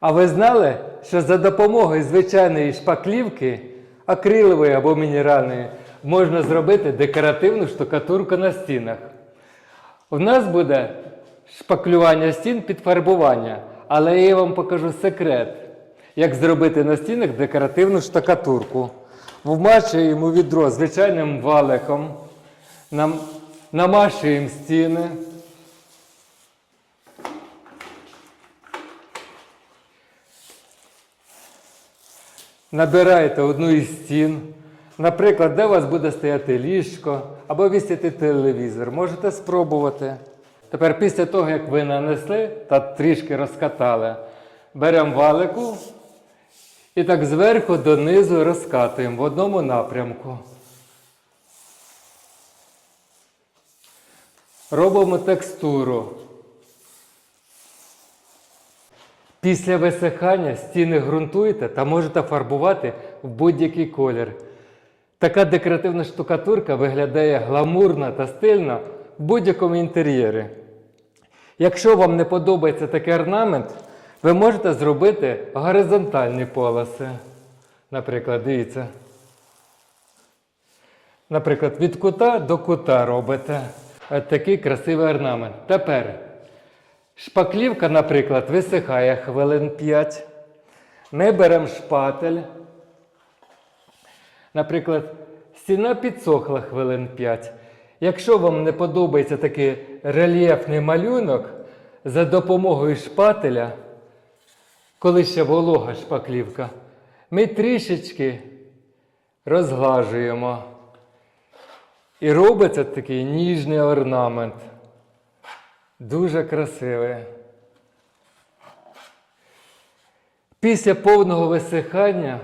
А ви знали, що за допомогою звичайної шпаклівки, акрилової або мінеральної, можна зробити декоративну штукатурку на стінах? У нас буде шпаклювання стін під фарбування, але я вам покажу секрет, як зробити на стінах декоративну штукатурку. Вмачуємо відро звичайним валиком, нам, намашуємо стіни. Набираєте одну із стін. Наприклад, де у вас буде стояти ліжко або вісити телевізор. Можете спробувати. Тепер, після того, як ви нанесли та трішки розкатали, беремо валику і так зверху донизу розкатуємо в одному напрямку. Робимо текстуру. Після висихання стіни ґрунтуєте та можете фарбувати в будь-який колір. Така декоративна штукатурка виглядає гламурно та стильно в будь-якому інтер'єрі. Якщо вам не подобається такий орнамент, ви можете зробити горизонтальні полоси. Наприклад, дивіться. Наприклад, від кута до кута робите. Ось такий красивий орнамент. Тепер шпаклівка, наприклад, висихає хвилин 5. Ми беремо шпатель. Наприклад, стіна підсохла хвилин 5. Якщо вам не подобається такий рельєфний малюнок, за допомогою шпателя, коли ще волога шпаклівка, ми трішечки розглажуємо. І робиться такий ніжний орнамент. Дуже красивий. Після повного висихання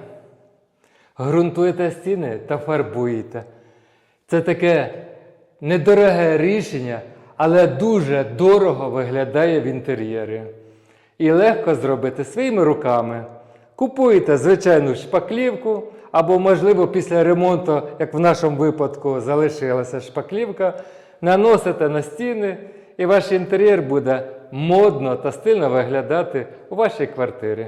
ґрунтуєте стіни та фарбуєте. Це таке недороге рішення, але дуже дорого виглядає в інтер'єрі. І легко зробити своїми руками. Купуєте звичайну шпаклівку, або, можливо, після ремонту, як в нашому випадку, залишилася шпаклівка, наносите на стіни, і ваш інтер'єр буде модно та стильно виглядати у вашій квартирі.